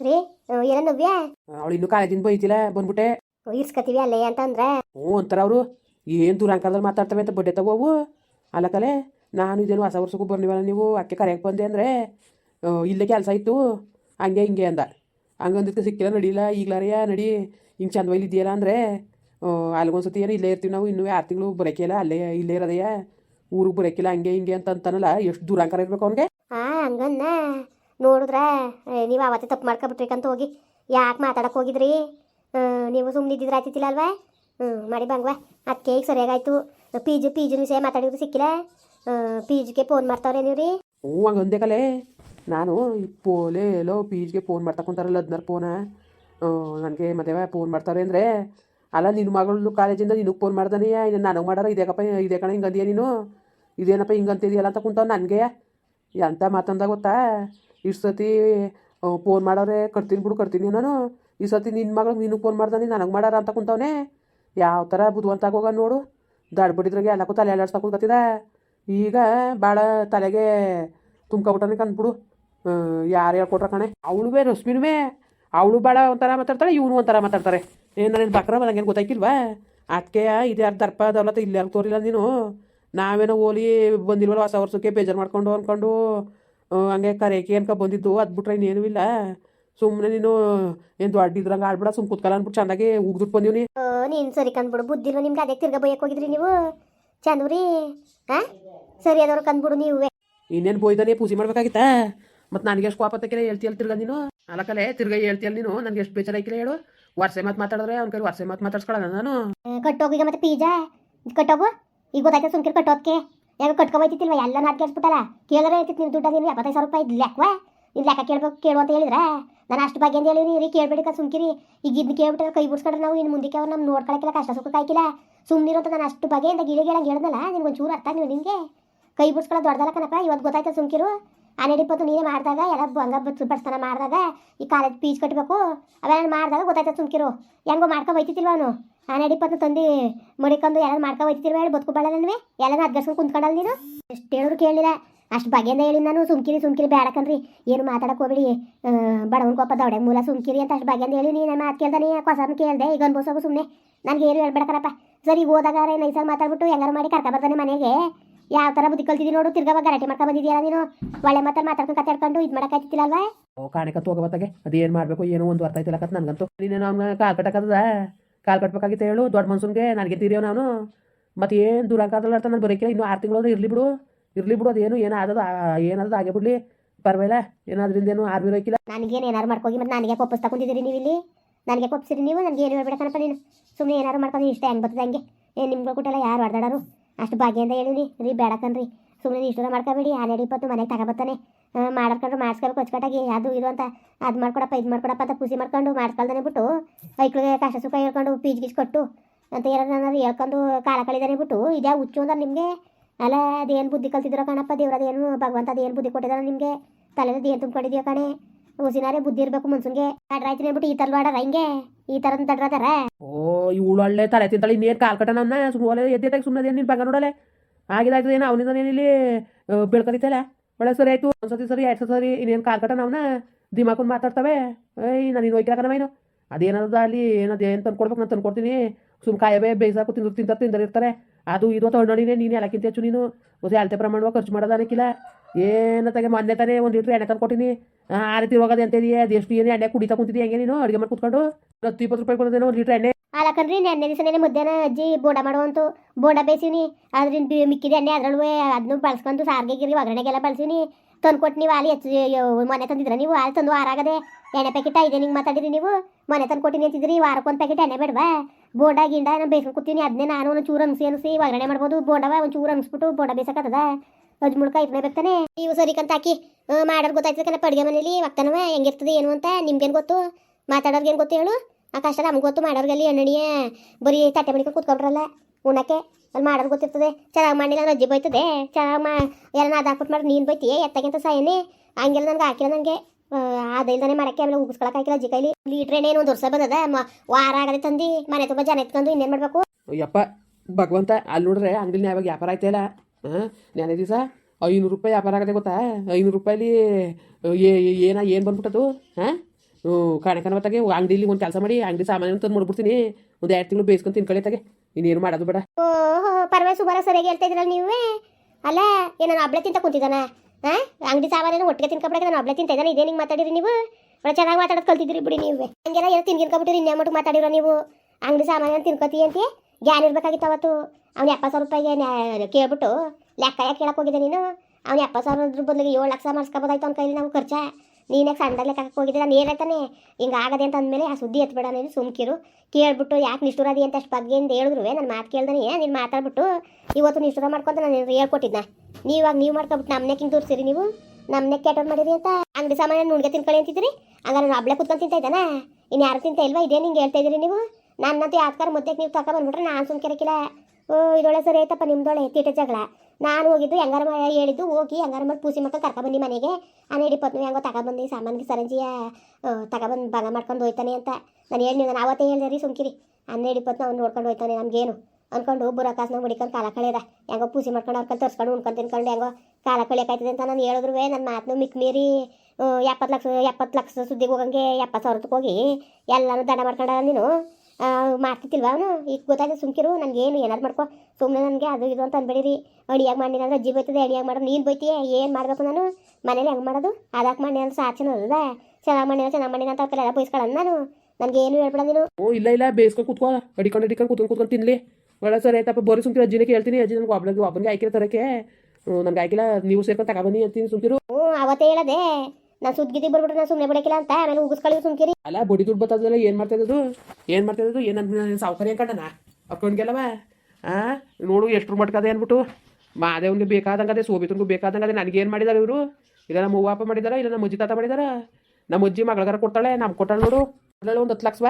ರೀ ಏನ ನವ್ಯ ಅವಳು ಇನ್ನೂ ಕಾಲೇಜಿಂದ ಬೈತಿಲ್ಲ ಬಂದ್ಬಿಟ್ಟೆ. ಇರ್ಸ್ಕತೀವಿ ಅಲ್ಲೇ ಅಂತಂದ್ರೆ. ಹ್ಞೂ ಅಂತಾರ ಅವರು. ಏನು ದುರಂಕಾರದಲ್ಲಿ ಮಾತಾಡ್ತವೆ ಅಂತ ಬಡ್ಡೆ ತಗೋವು ಅಲ್ಲ ಕಲೆ ನಾನು ಇದೇನು ಹೊಸ ವರ್ಷಕ್ಕೂ ಬರ್ನಿವಲ್ಲ ನೀವು? ಅಕ್ಕೆ ಕರೆಯಕ್ಕೆ ಬಂದೆ ಅಂದರೆ ಇಲ್ಲೇ ಕೆಲಸ ಇತ್ತು. ಹಂಗೆ ಹಿಂಗೆ ಅಂದ. ಹಂಗಂದಕ್ಕೆ ಸಿಕ್ಕಿಲ್ಲ ನಡಿಲ್ಲ ಈಗ್ಲಾರಯ್ಯ ನಡಿ. ಹಿಂಗೆ ಚಂದ ಇದೆಯಲ್ಲ ಅಂದರೆ ಅಲ್ಲಿಗೊಂದ್ಸತಿ ಏನು ಇಲ್ಲೇ ಇರ್ತೀವಿ ನಾವು ಇನ್ನೂ ಆರು ತಿಂಗಳು ಬರೋಕ್ಕಿಲ್ಲ ಅಲ್ಲೇ ಇಲ್ಲೇ ಇರೋದಯ್ಯ ಊರಿಗೆ ಬರೋಕ್ಕಿಲ್ಲ ಹಂಗೆ ಹಿಂಗೆ ಅಂತ ಅಂತಾನಲ್ಲ ಎಷ್ಟು ದುರಂಕಾರ ಇರ್ಬೇಕು ಅವ್ನಿಗೆ? ಹಂಗನ್ನ ನೋಡಿದ್ರ ನೀವು ಅವತ್ತೇ ತಪ್ಪು ಮಾಡ್ಕೊಬಿಟ್ರಿಕಂತ ಹೋಗಿ. ಯಾಕೆ ಮಾತಾಡಕ್ಕೆ ಹೋಗಿದ್ರಿ? ನೀವು ಸುಮ್ಮನೆ ಇದ್ದಿದ್ರೆ ಆಯ್ತಿತ್ತಿಲ್ಲ ಅಲ್ವಾ ಹ್ಞೂ ಮಾಡಿ ಬಂಗ್ವ ಅದಕ್ಕೆ ಈಗ ಸರಿಯಾಗಾಯ್ತು. ಪಿ ಜಿ ಪಿ ಜಿ ವಿಷಯ ಮಾತಾಡಿದ್ರು ಸಿಕ್ಕಿಲ್ಲ. ಪಿ ಜಿಗೆ ಫೋನ್ ಮಾಡ್ತಾವ್ರೆ ನೀವು ರೀ. ಹ್ಞೂ, ಹಂಗೆ ಒಂದೇ ಕಲೆ. ನಾನು ಪೋಲೆ ಎಲ್ಲೋ ಜಿಗೆ ಫೋನ್ ಮಾಡ್ತಾ ಕುಂತಾರಲ್ಲ ಫೋನ ನನಗೆ ಮದುವೆ ಫೋನ್ ಮಾಡ್ತಾರೆ ಅಂದರೆ, ಅಲ್ಲ ನಿನ್ನ ಮಗಳು ಕಾಲೇಜಿಂದ ನಿನಗೆ ಫೋನ್ ಮಾಡ್ದಾನೆಯಾ ಇನ್ನು ನನಗೆ ಮಾಡಾರ? ಇದೇಕಪ್ಪ ಇದೇ ಕಣ ಹಿಂಗೆ ನೀನು? ಇದೇನಪ್ಪ ಹಿಂಗೆ ಅಂತಿದೆಯಲ್ಲ ಅಂತ ಕುಂತಾವ ನನಗೆ. ಎಂಥ ಮಾತಂದ ಗೊತ್ತಾ? ಇಷ್ಟು ಸತಿ ಫೋನ್ ಮಾಡೋರೆ ಕಟ್ತೀನಿ ಬಿಡು, ಕಟ್ತೀನಿ ನಾನು ಈ ಸತಿ ನಿನ್ನ ಮಗಳಿಗೆ ನೀನು ಫೋನ್ ಮಾಡ್ದಾನೆ, ನನಗೆ ಮಾಡಾರ ಅಂತ ಕುಂತವನೆ. ಯಾವ ಥರ ಬುದ್ಧಿವಂತ ಆಗೋಗ ನೋಡು. ದಾಡ್ಬಿಟ್ಟಿದ್ರಾಗೆ ಎಲ್ಲಕ್ಕೂ ತಲೆ ಅಲ್ಲಾಡ್ಸ್ತಾ ಕುಂತ್ಕತ್ತಿದ ಈಗ ಭಾಳ ತಲೆಗೆ ತುಂಬ್ಕೊಬಿಟ್ಟಾನೆ ಕಂದ್ಬಿಡು ಯಾರು ಹೇಳ್ಕೊಟ್ರ ಕಣೆ. ಅವಳುವೇ ರಶ್ಮಿನೂ ಅವಳು ಭಾಳ ಒಂಥರ ಮಾತಾಡ್ತಾಳೆ, ಇವನು ಒಂಥರ ಮಾತಾಡ್ತಾರೆ. ಏನು ನನ್ನ ಬಕ್ರ ನನಗೇನು ಗೊತ್ತಾಯ್ತಿಲ್ವಾ ಅದಕ್ಕೆ ಇದು ಯಾರು ದರ್ಪ ಇಲ್ಲಿ ಯಾರು ತೋರಿಲ್ಲ ನೀನು. ನಾವೇನೋ ಓಲಿ ಬಂದಿಲ್ವಲ್ಲ ಹೊಸ ವರ್ಷಕ್ಕೆ ಬೇಜಾರು ಮಾಡ್ಕೊಂಡು ಅಂದ್ಕೊಂಡು ಹಂಗೆ ಕರೆಕೆ ಅನ್ಕ ಬಂದಿದ್ದು ಅದು ಬಿಟ್ರೆ ಇನ್ನೇನೂ ಇಲ್ಲ. ಸುಮ್ಮನೆ ನೀನು ಏನು ದೊಡ್ಡ ಇದ್ರಂಗೆ ಆಡ್ಬಿಡ ಸುಮ್ ಕುತ್ಕಲ್ಲ ಅನ್ಬಿಟ್ಟು ಚೆನ್ನಾಗಿ ಉಗ್ದುಟ್ಟು ಬಂದೀನಿ ಓ ನೀನು ಸರಿ ಕಂದ್ಬಿಡು ಬುದ್ಧಿಲ್ವ ನಿಮ್ಗೆ? ಅದೇ ತಿರ್ಗ ಬೈಯಕ್ಕೆ ಹೋಗಿದ್ರಿ ನೀವು? ಚಂದ್ರಿ ಹಾಂ ಸರಿ ಅದವ್ರು ಕಂದ್ಬಿಡು ನೀವೇ. ಇನ್ನೇನು ಬೋಯ್ದಾನೆ ಪೂಜೆ ಮಾಡ್ಬೇಕಾಗಿತ್ತಾ? ಮತ್ತು ನನಗೆ ಎಷ್ಟು ಕೋಪತ್ತಕ್ಕೆ ಹೇಳ್ತಿಯಲ್ಲ ತಿರ್ಗ ನೀನು? ಅಲಕಲೆ ಹೇಳ್ತಿ ಹೇಳ್ತಿಯಲ್ಲ ನೀನು? ನನಗೆ ಎಷ್ಟು ಬೇಜಾರಾಯ್ಕಿಲ್ಲ ಹೇಳು. ವರ್ಷೆ ಮಾತು ಮಾತಾಡಿದ್ರೆ ಅವ್ನ ಕೈ ವರ್ಷೆ ಮಾತು ಮಾತಾಡ್ಸ್ಕೊಳ್ಳೋಣ ನಾನು. ಕಟ್ಟೋಗೀಗ ಮತ್ತೆ ಪೀಜಾ. ಕಟ್ಟೋಗು? ಈಗ ಗೊತ್ತಾಯ್ತು ಸುಮ್ಕಿರ್ ಕಟ್ಟೋದಕ್ಕೆ ಯಾಕ ಕಟ್ಕೊಬೈತಿತ್ತಿಲ್ವ ಎಲ್ಲ ನಾಟ್ ಕೇಳಿಸ್ಬಿಟ್ಟಲ್ಲ ಕೇಳಿದ್ರೆ ಇರ್ತಿತ್ತು ನಿಮ್ಮ ದುಡ್ಡು ನೀನು ಎಪ್ಪತ್ತೈದು ಸಾವಿರ ರೂಪಾಯಿ ಲೆಕ್ಕವಾ ನೀವು ಲೆಕ್ಕ ಕೇಳ್ಬೇಕು ಕೇಳು ಅಂತ ಹೇಳಿದ್ರೆ? ನಾನು ಅಷ್ಟು ಬಗ್ಗೆ ಅಂತ ಹೇಳಿ ರೀ ಕೇಳಬೇಡಿ ಕಾ ಸುಮ್ಕಿರಿ. ಈಗ ಇದನ್ನ ಕೇಳ್ಬಿಟ್ರೆ ಕೈ ಬಿಡ್ಸ್ಕೊಂಡ್ರೆ ನಾವು ಇನ್ನು ಮುಂದಕ್ಕೆ ಅವ್ರು ನಮ್ಮ ನೋಡ್ಕೊಳಕ್ಕಿಲ್ಲ, ಕಷ್ಟ ಸುಖ ಕಾಯ್ಕಿಲ್ಲ ಸುಮ್ಮನಿರೋ ನಾನು ಅಷ್ಟು ಬಗೆಯಿಂದ ಗಿಳಿ ಹೇಳ್ದಲ್ಲ, ನಿನ್ಗೆ ಒಂಚೂರು ಅರ್ಥ ನೀವು ನಿಮಗೆ ಕೈ ಬಿಡ್ಸ್ಕೊಳ್ಳೋದು ದೊಡ್ಡದಲ್ಲ ಕನಪ್ಪ ಇವತ್ತು ಗೊತ್ತಾಯ್ತು ಸುಮ್ಕಿರು? ಹನ್ನೆರಡು ನೀನೇ ಮಾಡಿದಾಗ, ಎಲ್ಲ ಹಂಗ ಬಡ್ಸ್ತಾನ ಮಾಡಿದಾಗ, ಈ ಕಾಲೇಜ್ ಫೀಸ್ ಕಟ್ಟಬೇಕು ಅವೆಲ್ಲ ಮಾಡಿದಾಗ ಗೊತ್ತಾಯ್ತು ಸುಮ್ಕಿರು? ಹೆಂಗೋ ಮಾಡ್ಕೊ ಬೈತಿತ್ತಿಲ್ವ ಅವನು? ಹನ್ನೆರಡು ಇಪ್ಪತ್ತು ತಂದು ಮಡಿಕೊಂಡು ಎಲ್ಲ ಮಾಡ್ಕೊ ಬೈತಿರ್ವ ಹೇಳಿ ಬದುಕು ಬಾಳಲ್ಲನ್ವೇ ಎಲ್ಲ ಅದ್ಗರ್ಸ್ಕೊಂಡು ಕುಂತ್ಕೊಂಡಲ್ಲ ನೀನು? ಎಷ್ಟು ಹೇಳಿದ್ರು ಕೇಳಿಲ್ಲ. ಅಷ್ಟು ಬಗೆಯಿಂದ ಹೇಳಿ ನಾನು, ಸುಮ್ಕಿರಿ ಸುಮ್ಕಿರಿ ಬೇಡಕನ್ರಿ ಏನು ಮಾತಾಡಕ್ಕೆ ಹೋಗ್ಬಿಡಿ. ಬಡವನ್ ಕೋಪ ದೊಡೆ ಮೂಲ ಸುಮ್ಕಿರಿ ಅಂತ ಅಷ್ಟು ಬಗೆಯಿಂದ ಹೇಳಿ ನೀನು ಮಾತು ಕೇಳ್ದಾನೆ ಕೊಸನ ಕೇಳ್ದೆ, ಈಗ ಅನ್ಬೋಸೋಗು ಸುಮ್ಮನೆ ನನಗೆ ಏನು ಹೇಳ್ಬೇಡಕರಪ್ಪ. ಸರಿ ಹೋದಾಗ ನೈಸಾಗಿ ಮಾತಾಡ್ಬಿಟ್ಟು ಹೆಂಗಾರು ಮಾಡಿ ಕರ್ಕ ಬರ್ತಾನೆ ಮನೆಗೆ. ಯಾವ ಥರ ಬುದ್ಧಿ ಕಲ್ತಿದ್ದೀನಿ ನೋಡು ತಿರ್ಗವ ಗಲಾಟೆ ಮಾಡ್ಕೊ ಬಂದಿದ್ಯಲ್ಲ ನೀನು. ಒಳ್ಳೆ ಮಾತಲ್ಲಿ ಮಾತಾಡ್ಕೊಂಡು ಕತ್ತಾಡ್ಕೊಂಡು ಇದು ಮಾಡಕ್ಕಾಯ್ತಿಲ್ಲಲ್ವಾ ಓ ಕಾಣಕತ್ತು ಹೋಗಬತ್ತಾಗೆ ಅದೇನು ಮಾಡಬೇಕು, ಏನೋ ಒಂದು ಅರ್ಥ ಆಯ್ತಿಲ್ಲ ಕತ್ ನನಗಂತೂ. ನೀನು ಅವ್ನ ಕಾಲ್ ಕಟ್ಟಕ್ಕದ ಕಾಲ್ ಕಟ್ಬೇಕಾಗಿತ್ತು ಹೇಳು, ದೊಡ್ಡ ಮನ್ಸೂನ್ಗೆ ನನಗೆ ತಿರಿಯೋ ನಾನು. ಮತ್ತೆ ಏನು ದುರಂಕಾರದಲ್ಲಿ ಅಂತ ನಾನು ಬರೋಕಿಲ್ಲ ಇನ್ನೂ ಆರು ತಿಂಗಳು ಇರಲಿ ಬಿಡು ಇರಲಿ ಬಿಡು, ಅದೇನು ಏನಾದದು ಏನಾದದು ಆಗೇ ಬಿಡಲಿ. ಪರವಾಗಿಲ್ಲ, ಏನಾದ್ರಿಂದ ಏನು ಆರ್ಮಿ ಇರೋಕಿಲ್ಲ ನನಗೇನು ಏನಾರು ಮಾಡ್ಕೋಗಿ, ಮತ್ತು ನನಗೆ ಕೊಪ್ಪಸ್ ತಗೊಂಡಿದ್ದೀರಿ ನೀವು ಇಲ್ಲಿ ನನಗೆ ಕೊಪ್ಸಿರಿ ನೀವು, ನನಗೆ ಏನು ಹೇಳ್ಬೇಕಪ್ಪ ನೀನು. ಸುಮ್ಮನೆ ಏನಾರು ಮಾಡ್ಕೊಂಡು ಇಷ್ಟ ಹೆಂಗೆ ಬರ್ತದೆ ಹಂಗೆ. ಏನು ನಿಮ್ಗೆ ಕೊಟ್ಟಲ್ಲ ಯಾರು ಹೊಡೆದಾಡರು ಅಷ್ಟು ಬಾಕಿ ಅಂತ ಹೇಳಿ ರೀ ಬೇಡಕನ್ರಿ ಸುಮ್ಮನೆ ಇಷ್ಟರ ಮಾಡ್ಕೋಬೇಡಿ ಹನ್ನೆರಡು ಇಪ್ಪತ್ತು ಮನೆಗೆ ತಗೊಬತ್ತಾನೆ. ಮಾಡ್ಕೊಂಡು ಮಾಡಿಸ್ಕೋಬೇಕು ಅಚ್ಚುಕಟ್ಟಾಗಿ ಅದು ಇದು ಅಂತ. ಅದು ಮಾಡ್ಕೊಡಪ್ಪ, ಇದು ಮಾಡ್ಕೊಡಪ್ಪ ಅಂತ ಖುಷಿ ಮಾಡ್ಕೊಂಡು ಮಾಡಿಸ್ಕೊಳ್ದಾನೆ ಬಿಟ್ಟು, ಐಕ್ಳಿಗೆ ಕಷ್ಟ ಸುಖ ಹೇಳ್ಕೊಂಡು ಪೀಜ್ ಗೀಜ್ ಕೊಟ್ಟು, ಅಂತ ಏನಾದ್ರು ಹೇಳ್ಕೊಂಡು ಕಾಲ ಕಳಿದಾನೆ ಬಿಟ್ಟು, ಇದ್ಯಾ ಹುಚ್ಚು ಅಂದ್ರೆ ನಿಮಗೆ? ಅಲ್ಲ, ಅದೇನು ಬುದ್ಧಿ ಕಲ್ತಿದ್ರು ಕಣಪ್ಪ ದೇವ್ರ, ಅದೇನು ಭಗವಂತ, ಅದೇನು ಬುದ್ಧಿ ಕೊಟ್ಟಿದಾರ ನಿಮಗೆ? ತಲೆದು ಏನು ತುಂಬಿಕೊಂಡಿದ್ಯೋ ಕಣೆ? ಉಸಿನಾರೆ ಬುದ್ಧಿ ಇರಬೇಕು ಮನ್ಸನ್ಗೆ. ತಡ್ರಾಯ್ತೀನಿ ಬಿಟ್ಟು ಈ ತರವಾಡ ಹಿಂಗೆ? ಈ ತರ ತಡ್ರದಾರ ಓ, ಇವಳು ಒಳ್ಳೆ ತಲೆ ತಿಂತಾಳೆ, ಇನ್ನೇನು ಕಾಲ್ ಕಟ್ಟ ನನ್ನ ಸುಮ್ಮನೆ ಎದ್ದೆ ಸುಮ್ಮನೆ ಏನು ನಿನ್ನ ಬಂಗ ನೋಡಲೆ? ಆಗಿದಾಯ್ತು ಏನು ಅವನಿಂದ ಇಲ್ಲಿ ಬೆಳ್ಕರಿತಲ್ಲ ಒಳ್ಳೆ ಸರಿ ಆಯ್ತು, ಒಂದ್ಸತಿ ಸರಿ, ಎರಡು ಸರಿ, ಇನ್ನೇನು ಕಾಲ್ ಕಟ್ಟ ಅವನ ದಿಮಾಕೊಂಡು ಮಾತಾಡ್ತವೆ. ಏಯ್, ನಾನು ಇನ್ನು ಹೋಯ್ಕಿಲ್ಲ ಏನು ಅದೇನದ ಅಲ್ಲಿ, ಏನದು, ಏನು ತಂದ್ಕೊಡ್ಬೇಕು ನಾನು ತಂದ್ಕೊಡ್ತೀನಿ. ಸುಮ್ ಕಾಯವೇ ಬೇಯಿಸಾಕು, ತಿಂದು ತಿಂತಾರೆ ತಿಂದರಿರ್ತಾರೆ ಅದು ಇದು ತೊಗೊಂಡಿನೇ ನೀನು ಎಲ್ಲಕ್ಕಿಂತ ಹೆಚ್ಚು ನೀನು? ಹೊಸ ಅಳತೆ ಪ್ರಮಾಣವಾಗಿ ಖರ್ಚು ಮಾಡೋದು ಅನ್ನಕ್ಕಿಲ್ಲ ಏನತ್ತಾಗೆ ಮೊನ್ನೆ ತಾನೇ ಒಂದು ಲೀಟ್ರ್ ಎಣ್ಣೆ ತಂದ್ಕೊಟ್ಟಿನಿ. ಆ ರೀತಿ ಹೋಗೋದು ಅಂತಿದೆಯಾ ಅದೆಷ್ಟು ಏನು ಎಣ್ಣೆ ಕುಡಿತಾ ಕುಂತಿದ್ದಿ ಹೆಂಗೆ ನೀನು? ಅಡುಗೆ ಮಾಡಿ ಕುತ್ಕೊಂಡು ಹತ್ತು, ಇಪ್ಪತ್ತು ರೂಪಾಯಿ ಕೊಡೋದೇನೋ ಒಂದು ಲೀಟ್ರ್ ಎಣ್ಣೆ ಅಲ್ಲಕನ್ರಿ ನೆನ್ನೆ ದಿವಸ ನೆನೆ ಮಧ್ಯಾಹ್ನ ಅಜ್ಜಿ ಬೋಂಡ ಮಾಡುವಂತು, ಬೋಂಡ ಬೇಯಿಸಿನಿ ಅದ್ರಿಂದ ಮಿಕ್ಕಿದ ಎಣ್ಣೆ ಅದ್ರಲ್ಲೂ ಅದನ್ನು ಬಳಸ್ಕೊಂಡು ಸಾರಿಗೆ ಗಿರಿ ಒಗ್ಗರಣೆಗೆಲ್ಲ ಬಳಸಿನಿ ತಂದ್ಕೊಟ್ಟು ನೀವು ಅಲ್ಲಿ ಹೆಚ್ಚು ಮನೆ ತಂದಿದ್ರ ನೀವು? ಅಲ್ಲಿ ತಂದು ವಾರಾಗದೆ ಎಣ್ಣೆ ಪ್ಯಾಕೆಟ್ ಐದೇ ನಿಂಗೆ ಮಾತಾಡಿರಿ ನೀವು? ಮನೆ ತಂದು ಕೊಟ್ಟಿನಿ ಅಂತಿದ್ರಿ ವಾರಕ್ಕೊಂದು ಪ್ಯಾಕೆಟ್ ಎಣ್ಣೆ ಬೇಡವಾ? ಬೋಂಡ, ಗಿಂಡ ನಾನು ಬೇಯಿಸ್ಕೊಂಡು ಕೂತೀನಿ ಅದನ್ನೇ ನಾನು ಒಂದು ಚೂರು ಅನಿಸಿ ಅನಿಸಿ ಒಗ್ಗರಣೆ ಮಾಡ್ಬೋದು. ಬೋಂಡವ ಒಂದು ಚೂರು ಅನಿಸ್ಬಿಟ್ಟು ಬೋಂಡ ಬೇಯಿಸಕ್ಕತ್ತದ ಅದ್ ಮುಳ್ಕ ಇಟ್ನೇ ಬೇಕಾನೆ ನೀವು ಸರಿ ಕಂತ ಹಾಕಿ ಮಾಡೋದು ಗೊತ್ತಾಯ್ತದೆ ಕಣ ಅಡುಗೆ ಮನೇಲಿ. ಒಕ್ತನವ ಹೆಂಗಿರ್ತದೆ, ಏನು ಅಂತ ನಿಮ್ಗೇನು ಗೊತ್ತು? ಮಾತಾಡೋರ್ಗೇನು ಗೊತ್ತು ಹೇಳು. ಆ ಕಷ್ಟ ನಮ್ಗೆ ಗೊತ್ತು ಮಾಡೋರ್ಗಲ್ಲಿ ಎಣ್ಣೆಣಿಯೇ ಬರೀ ತಟ್ಟೆ ಮಡಿಕೆ ಕೂತ್ಕೊಂಡ್ರಲ್ಲ ಉಣಕ್ಕೆ ಅಲ್ಲಿ ಮಾಡೋದು ಗೊತ್ತಿರ್ತದೆ. ಚೆನ್ನಾಗಿ ಮಾಡಿಲ್ಲ ರಜ್ಜಿ ಬೈತದೆ. ಚೆನ್ನಾಗಿ ಮಾ ಎಲ್ಲ ಅದು ಹಾಕ್ಬಿಟ್ಟು ಮಾಡಿ, ನೀನು ಬೈತಿ. ಎತ್ತಗಿಂತ ಸಾಯನೇ. ಹಂಗೆಲ್ಲ ನನಗೆ ಹಾಕಿಲ್ಲ ನನಗೆ ಅದೈಲ್ದಾನೆ ಮಾಡಕ್ಕೆ ಆಮೇಲೆ ಉಗಿಸ್ಕೊಳಕ್ಕೆ ಹಾಕಿಲ್ಲ ಅಜ್ಜಿ ಕೈಲಿ. ಏನೇನು ಒಂದು ವರ್ಷ ಬಂದದ. ವಾರ ಆಗದೆ ತಂದು. ಮನೆ ತುಂಬ ಜನ ಎತ್ಕೊಂಡು ಇನ್ನೇನು ಮಾಡಬೇಕು? ಯಪ್ಪ ಭಗವಂತ, ಅಲ್ಲಿ ನೋಡ್ರೆ ಅಂಗಡಿಲಿ ಯಾವಾಗ ವ್ಯಾಪಾರ ಆಯ್ತಾ ಇಲ್ಲ ಹಾಂ ನೆನೆ ದಿವಸ ಐನೂರು ರೂಪಾಯಿ ವ್ಯಾಪಾರ ಆಗದೆ ಗೊತ್ತಾ? ಐನೂರು ರೂಪಾಯಿಲಿ ಏನ, ಏನು ಬಂದ್ಬಿಟ್ಟದು? ಹಾಂ ಹ್ಞೂ ಕಾಣಕನ ಹೊತ್ತಾಗೆ ಅಂಗಡಿಲಿ ಒಂದು ಕೆಲಸ ಮಾಡಿ, ಅಂಗಡಿ ಸಾಮಾನು ತಂದು ಮಾಡ್ಬಿಡ್ತೀನಿ. ಒಂದು ಎರಡು ತಿಂಗಳು ಬೇಯಿಸ್ಕೊಂಡು ತಿನ್ಕೊಳ್ಳಿ ಇನ್ನೇನು ಮಾಡೋದು ಬೇಡ. ಓಹೋ ಪರವೇ ಸುಮಾರ ಸರಿಯಾಗಿ ಹೇಳ್ತಾ ಇದ್ರಲ್ಲ ನೀವೇ? ಅಲ್ಲ, ಏ ಅಬ್ಳೆ ತಿಂತ ಕುಂತಿದ್ದಾನ? ಹಾಂ ಅಂಗಡಿ ಸಾಮಾನೇನು ಒಟ್ಟಿಗೆ ತಿನ್ಕೊಬಿಡಕ್ಕೆ ನಾನು ಅಬ್ಳೆ ತಿಂತ ಇದ್ದಾನೆ. ಇದೇ ನಿಂಗೆ ಮಾತಾಡಿರಿ ನೀವು? ಒಳ್ಳೆ ಚೆನ್ನಾಗಿ ಮಾತಾಡೋದು ಕಲ್ತಿದ್ರಿ ಬಿಡಿ ನೀವೇ. ಹಂಗೆಲ್ಲ ಏನೋ ತಿನ್ಕಿನ್ಕೊಬಿಟ್ಟಿರಿ ಇನ್ನೇ ಮಟ್ಟು ಮಾತಾಡಿರೋ ನೀವು? ಅಂಗಡಿ ಸಾಮಾನೇನು ತಿನ್ಕೋತಿ ಅಂತ? ಜ್ಞಾನ ಇರ್ಬೇಕಾಗಿತ್ತು ಅವತ್ತು. ಅವ್ನು ಎಪ್ಪತ್ತು ಸಾವಿರ ರೂಪಾಯಿಗೆ ಕೇಳ್ಬಿಟ್ಟು ಲೆಕ್ಕ ಯಾಕೆ ಕೇಳಕ್ಕೆ ಹೋಗಿದ್ದೆ ನೀನು? ಅವ್ನು ಎಪ್ಪತ್ತು ಸಾವಿರದ ಬದಲಿಗೆ ಏಳು ಲಕ್ಷ ಮಾಡಿಸ್ಕೋಬೋದಾಯ್ತು ಅವ್ನ ಕೈಲಿ ನಾವು ಖರ್ಚ. ನೀನೇ ಸಣ್ಣದಾಗ ಕಾಕಕ್ಕೆ ಹೋಗಿದ್ದೆ? ನಾನು ಹೇಳ್ತಾನೆ ಹಿಂಗೆ ಆಗದೆ ಅಂತ ಅಂದಮೇಲೆ ಆ ಸುದ್ದಿ ಎತ್ಬೇಡ ನೀನು, ಸುಮ್ಕಿರು. ಕೇಳ್ಬಿಟ್ಟು ಯಾಕೆ ನಿಷ್ಠುರದಿ ಅಂತ ಅಷ್ಟು ಬಗ್ಗೆ ಅಂತ ಹೇಳಿದ್ರು ನನ್ನ ಮಾತು ಕೇಳ್ದಾನೆ ನೀನು ಮಾತಾಡ್ಬಿಟ್ಟು ಇವತ್ತು ನಿಷ್ಠುರ ಮಾಡ್ಕೊಂತ ನಾನು ಹೇಳ್ಕೊಟ್ಟಿದ್ನ. ನೀವಾಗ ನೀವು ಮಾಡ್ಕೊಬಿಟ್ಟು ನಮ್ಮನೆ ಹಿಂಗೆ ತೋರಿಸಿರಿ ನೀವು ನಮ್ಮನೆ ಕೆಟ್ಟವ್ರು ಮಾಡಿರಿ ಅಂತ. ಅಂಗಡಿ ಸಾಮಾನ್ಯ ನುಣ್ಗೆ ತಿನ್ಕೊಳ್ಳಿ ಅಂತಿದ್ರಿ? ಹಂಗಾರೆ ನಾನು ಕುತ್ಕೊಂಡು ತಿಂತಾ ಇದ್ದಾನ? ಇನ್ನು ಯಾರು ತಿಂತ ಇಲ್ವಾ? ಇದೇ ನಿಂಗೆ ಹೇಳ್ತಾ ಇದ್ದೀರಿ ನೀವು? ನನ್ನಂತೂ ಯಾತ್ಕಾರ ಮುದ್ದೆಗೆ ನೀವು ತಗೊಬಂದ್ಬಿಟ್ರೆ ನಾನು ಸುಮ್ಕಿರಕ್ಕಿಲ್ಲ ಓ ಇದೊಳೆ ಸರಿ ಆಯ್ತಪ್ಪ ನಿಮ್ದೊಳೆ ಎತ್ತಿಟ್ಟ ಜಗಳ. ನಾನು ಹೋಗಿದ್ದು ಹೆಂಗಾರ ಹೇಳಿದ್ದು, ಹೋಗಿ ಹೆಂಗಾರ ಮಾಡಿ ಪೂಸಿ ಮಕ್ಕಳು ಕರ್ಕೊಬಂದು ಮನೆಗೆ. ಹನ್ನೆರಡು ಇಪ್ಪತ್ತು ಹೆಂಗೋ ತಗೊಬಂದು ಸಾಮಾನಿಗೆ ಸರಂಜಿಯ ತಗೊಬಂದು ಭಂಗ ಮಾಡ್ಕೊಂಡು ಹೋಯ್ತಾನೆ ಅಂತ. ನಾನು ಹೇಳಿ ನಾನು ಅವತ್ತೇ ಹೇಳಿದೆ ರೀ ಸುಮ್ಕಿರಿ. ಹನ್ನೆರಡು ಇಪ್ಪತ್ತು ಅವ್ನು ನೋಡ್ಕೊಂಡು ಹೋಯ್ತಾನೆ ನಮಗೇನು. ಅನ್ಕೊಂಡು ಬುರಕಾಸ್ನ ಮುಡಿಕೊಂಡು ಕಾಲ ಕಳೆದ ಹೆಂಗೋ ಪೂಸಿ ಮಾಡ್ಕೊಂಡು ಅವ್ರ ತರ್ಸ್ಕೊಂಡು ಉಣ್ಕೊಂಡು ತಿನ್ಕೊಂಡು ಹೆಂಗೋ ಕಾಲ ಕಳಿಯಕಾಯ್ತದೆ ಅಂತ ನಾನು ಹೇಳಿದ್ರು ನನ್ನ ಮಾತನ್ನು ಮಿಕ್ ಮೀರಿ ಎಪ್ಪತ್ತು ಲಕ್ಷ ಎಪ್ಪತ್ತು ಲಕ್ಷ ಸುದ್ದಿಗೆ ಹೋಗಂಗೆ ಎಪ್ಪತ್ತು ಸಾವಿರಕ್ಕೆ ಹೋಗಿ ಎಲ್ಲನೂ ದಂಡ ಮಾಡ್ಕೊಂಡ ನೀನು ಮಾಡ್ತಿತ್ತಿಲ್ವ ಅವನು? ಈಗ ಗೊತ್ತಾಯ್ತು ಸುಮ್ಕಿರು ಏನು ಏನಾದ್ರು ಮಾಡ್ಕೊ. ಸುಮ್ಮನೆ ನನಗೆ ಅದು ಇದು ಅಂತ ಅನ್ಬೇಡಿರಿ. ಅಡಿಯಾಗಿ ಮಾಡಿ ಅಂದ್ರೆ ಅಜ್ಜಿ ಬೈತದೆ ಅಡಿಯಾಗಿ ಮಾಡೋದು. ನೀನು ಬೈತೀಯ? ಏನು ಮಾಡಬೇಕು ನಾನು? ಮನೇಲಿ ಹೆಂಗೆ ಮಾಡೋದು? ಅದಕ್ಕೆ ಮಾಡಿ ಅಂದ್ರೆ ಸಾಚನ ಅದ ಚೆನ್ನಾಗಿ ಮಾಡಿ ಚೆನ್ನಾಗಿ ಮಾಡಿ ಅಂತ ಎಲ್ಲ ಬೈಸ್ಕೊಳ್ಳೋಣ ನಾನು? ನನಗೇನು ಹೇಳ್ಬೇಡ ನೀನು? ಓ ಇಲ್ಲ ಇಲ್ಲ ಬೇಸ್ಕೋ ಕೂತ್ಕೋ. ಅಡಿಕೊಂಡು ಅಡಿಕೊಂಡು ಕೂತ್ಕೊಂಡು ಕೂತ್ಕೊಂಡು ತಿನ್ಲಿ. ಒಳ್ಳೆ ಸರ್ ಆಯ್ತಪ್ಪ ಬರೀ ಅಜ್ಜಿ ಅಜ್ಜಿನೇ ಕೇಳ್ತೀನಿ. ಅಜ್ಜಿ ನನಗೆ ಒಬ್ಬನಿಗೆ ಒಬ್ಬನಿಗೆ ಆಯ್ಕೆ ತರಕ್ಕೆ. ನನಗೆ ಆಯ್ಕಿಲ್ಲ ನೀವು ಸೇರ್ಕೊಂಡು ತಗೊಬನ್ನಿ ಅಂತೀನಿ ಸುಮ್ಕಿರು. ಹ್ಞೂ ಅವತ್ತೇ ಹೇಳದೆ. ನಾನು ಸುದ್ಗಿದ್ದಿ ಬರ್ಬಿಟ್ರೆ ನಾನು ಸುಮ್ಮನೆ ಬಿಡಕಿಲ್ಲ ಅಂತ? ಆಮೇಲೆ ಉಗಿಸ್ಕೊಳ್ಳಿ ಸುಮ್ಕಿರಿ. ಅಲ್ಲ ಬಡಿ ದುಡ್ಡು ಬರ್ತದಲ್ಲ ಏನು ಮಾಡ್ತಾ ಇದ್ದದು ಏನು ಮಾಡ್ತಾ ಇದ್ದದು ಏನಂತ ನನ್ನ ಸಾವುಕಾರಿ ಅನ್ಕಂಡನ? ಅಕ್ಕಣ್ಗೆಲ್ಲವ ಆ? ನೋಡು ಎಷ್ಟು ಮಟ್ಕದೆ ಅಂದ್ಬಿಟ್ಟು. ಮಾದೇವನಿಗೆ ಬೇಕಾದಂಗದೆ ಸೋಬಿತನಿಗೂ ಅದೇ. ನನಗೇನು ಮಾಡಿದಾರೆ ಇವರು? ಇಲ್ಲ ನಮ್ಮ ಅವ್ವ ಅಪ್ಪ ಮಾಡಿದಾರ? ಇಲ್ಲ ನಮ್ಮ ಅಜ್ಜಿ ತಾತ ಮಾಡಿದಾರ? ನಮ್ಮ ಅಜ್ಜಿ ಮಗಳಗಾರ ಕೊಡ್ತಾಳೆ ನಮ್ಮ ಕೊಟ್ಟಾಳೆ ನೋಡು. ಕೊಡ್ಲಾಳು ಒಂದು ಹತ್ತು ಲಕ್ಷವ?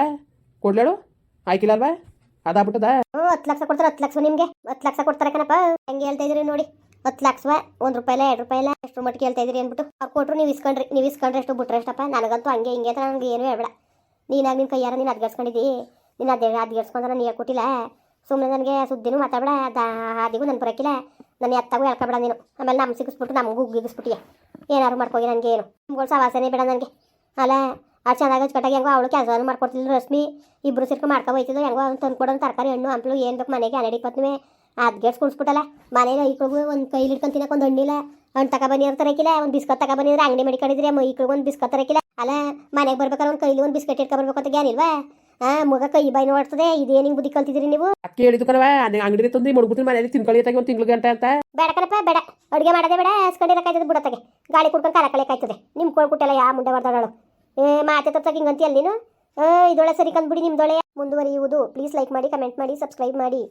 ಕೊಡ್ಲಾಳು? ಆಯ್ಕಿಲ್ಲ ಅಲ್ವಾ? ಅದಾಗ್ಬಿಟ್ಟದ? ಹ್ಞೂ ಹತ್ತು ಲಕ್ಷ ಕೊಡ್ತಾರೆ ಹತ್ತು ಲಕ್ಷ ನಿಮಗೆ. ಹತ್ತು ಲಕ್ಷ ಕೊಡ್ತಾರೆ ಕಣಪ್ಪ. ಹೆಂಗೆ ಹೇಳ್ತಾ ಇದ್ರಿ ನೋಡಿ. ಹತ್ತು ಲಕ್ಷ ಒಂದು ರೂಪಾಯಿಲ, ಎರಡು ರೂಪಾಯಿಲ ಎಷ್ಟು ಮಟ್ಟಿಗೆ ಹೇಳ್ತಾ ಇದ್ರಿ ಅಂದ್ಬಿಟ್ಟು ಅವ್ರು ಕೊಟ್ಟರು ನೀವು ಇಸ್ಕೊಂಡ್ರಿ, ನೀವು ಇಸ್ಕೊಂಡ್ರೆ ಎಷ್ಟು ಬಿಟ್ರೆ ಎಷ್ಟಪ್ಪ? ನನಗಂತೂ ಹಂಗೆ ಹಿಂಗೆ ಅಂತ ನನಗೆ ಏನು ಹೇಳಬೇಡ. ನೀನಾಗ ನಿನ್ನ ಕೈಯಾರ ನೀನು ಅದ್ಗಡ್ಸ್ಕೊಂಡಿದ್ದಿ ನೀನು ಅದೇ ನೀ ನಾನು ಹೇಳ್ಕೊಟ್ಟಿಲ್ಲ ಸುಮ್ಮನೆ ನನಗೆ ಸುದ್ದಿನೂ ಮಾತಾಡಬೇಡ ಅದ ಹಾದಿಗೂ ನಾನು ಬರೋಕ್ಕಿಲ್ಲ ನನ್ನ ಎತ್ತಾಗೂ ಹೇಳ್ಕೊಬೇಡ ನೀನು. ಆಮೇಲೆ ನಮ್ಮ ಸಿಗಿಸ್ಬಿಟ್ಟು ನಮಗೂ ಉಗ್ಗಿಸ್ಬಿಟ್ಟಿಯ? ಏನಾರು ಮಾಡ್ಕೋಗಿ ನನಗೆ ಏನು? ನಿಮ್ಗಳು ಸವಾಸನೆ ಬೇಡ ನನಗೆ. ಅಲ್ಲ, ಆ ಚೆನ್ನಾಗಿ ಕಟ್ಟಾಗಿ ಹೆಂಗೋ ಅವಳು ಕೆಲಸ ಮಾಡ್ಕೊಡ್ತಿಲ್ಲ ರಶ್ಮಿ. ಇಬ್ರು ಸೇರ್ಕೊಂಡು ಮಾಡ್ಕೊ ಹೋಯ್ತಿದ್ರು. ಹೆಂಗೋ ಅವ್ನು ತಂದು ಕೊಡೋನು ತರಕಾರಿ, ಹಣ್ಣು, ಹಂಪ್ಲು, ಏನು ಬೇಕು ಮನೆಗೆ ಹನ್ನೆರಡು ಇಪ್ಪತ್ತು ಅದು ಗೇಟ್ಸ್ ಕುಣಿಸ್ಬಿಟ್ಟಲ್ಲ ಮನೆಗೆ ಐಕ್ಳಿಗೂ ಒಂದು ಕೈಲಿ ಹಿಡ್ಕೊಂಡು ತಿನ್ನಕ್ಕೆ ಒಂದು ಹಣ್ಣಿಲ್ಲ. ಹಣ್ಣು ತಗೊಬನ್ನಿ ಅಂತ ತರಕಿಲ್ಲ ಒಂದು ಬಿಸ್ಕತ್ ತಗೊಬನ್ನಿದ್ರೆ ಅಂಗಡಿ ಮಡಿಕೊಂಡಿದ್ರೆ ಮೈಕ್ಳಿಗೆ ಒಂದು ಬಿಸ್ಕತ್ ತರಕಿಲ್ಲ. ಅಲ್ಲ ಮನೆಗೆ ಬರ್ಬೇಕಾದ್ರೆ ಒಂದು ಕೈಲಿ ಒಂದು ಬಿಸ್ಕಟ್ ಇಟ್ಕೊ ಬರ್ಬೇಕು ಅಂತ ಗ್ಯಾನಿಲ್ವಾ ಆ ಮಗ ಕೈ ಬಾಯಿ ನೋಡ್ತದೆ ಇದೇನು ಹಿಂಗೆ ಬುದ್ಧಿ ಕಲ್ತಿದ್ರಿ ನೀವು? ಅಕ್ಕಿ ಹೇಳಿದ್ದು ಕಣವ ಅಂಗಡಿ ತಂದು ಮಡ್ಬಿಟ್ಟು ಮನೇಲಿ ತಿನ್ಕೊಳ್ಳಿ ಒಂದು ತಿಂಗಳು ಗಂಟೆ ಅಂತ. ಬೇಡ ಕಣಪ್ಪ ಬೇಡ. ಅಡುಗೆ ಮಾಡೋದೇ ಬೇಡ ಹಸ್ಕೊಂಡಿರಕ್ಕಾಯ್ತದೆ ಬಿಡತ್ತಾಗೆ. ಗಾಳಿ ಕುಡ್ಕೊಂಡು ಕಾಲ ಕಳಿಯಕಾಯ್ತದೆ ನಿಮ್ಮ ಕೊಳ್ಕುಟ್ಟೆಲ್ಲ ಯಾ ಮುಂದೆ ಬರ್ದಾಳು ಏ ಮಾತೆ ತರ್ಸಕ್ಕೆ ಹಿಂಗಂತೀಯಲ್ಲ ನೀನು? ಆ ಇದೊಳೆ ಸರಿ ಕಂದ್ಬಿಡಿ ನಿಮ್ದೊಳೆ ಮುಂದುವರಿಯುವುದು. ಪ್ಲೀಸ್ ಲೈಕ್ ಮಾಡಿ ಕಮೆಂಟ್ ಮಾಡಿ ಸಬ್ಸ್ಕ್ರೈಬ್ ಮಾಡಿ.